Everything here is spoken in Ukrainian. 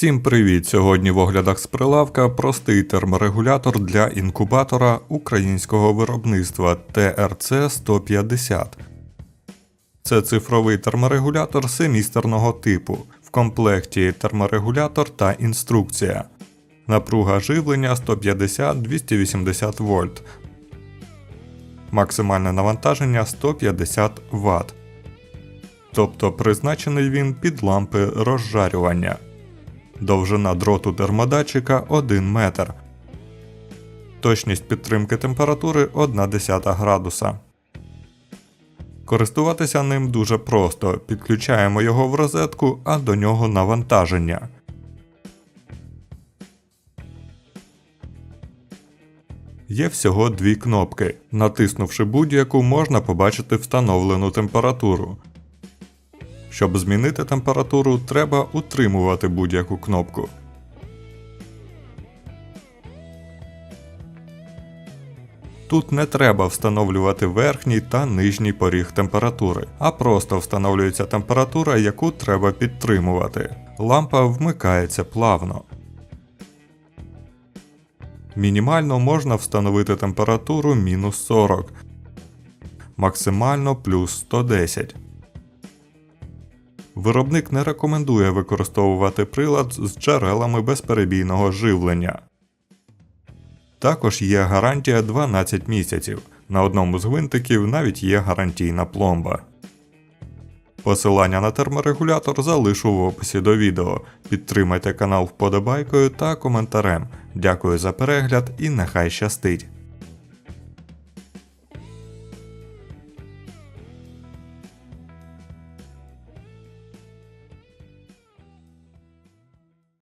Всім привіт! Сьогодні в оглядах з прилавка простий терморегулятор для інкубатора українського виробництва TRC 150. Це цифровий терморегулятор семістерного типу. В комплекті терморегулятор та інструкція. Напруга живлення 150-280 вольт. Максимальне навантаження 150 Вт. Тобто призначений він під лампи розжарювання. Довжина дроту термодатчика 1 метр. Точність підтримки температури 1,1 градуса. Користуватися ним дуже просто. Підключаємо його в розетку, а до нього навантаження. Є всього дві кнопки. Натиснувши будь-яку, можна побачити встановлену температуру. Щоб змінити температуру, треба утримувати будь-яку кнопку. Тут не треба встановлювати верхній та нижній поріг температури, а просто встановлюється температура, яку треба підтримувати. Лампа вмикається плавно. Мінімально можна встановити температуру мінус 40, максимально плюс 110. Виробник не рекомендує використовувати прилад з джерелами безперебійного живлення. Також є гарантія 12 місяців. На одному з гвинтиків навіть є гарантійна пломба. Посилання на терморегулятор залишу в описі до відео. Підтримайте канал вподобайкою та коментарем. Дякую за перегляд і нехай щастить!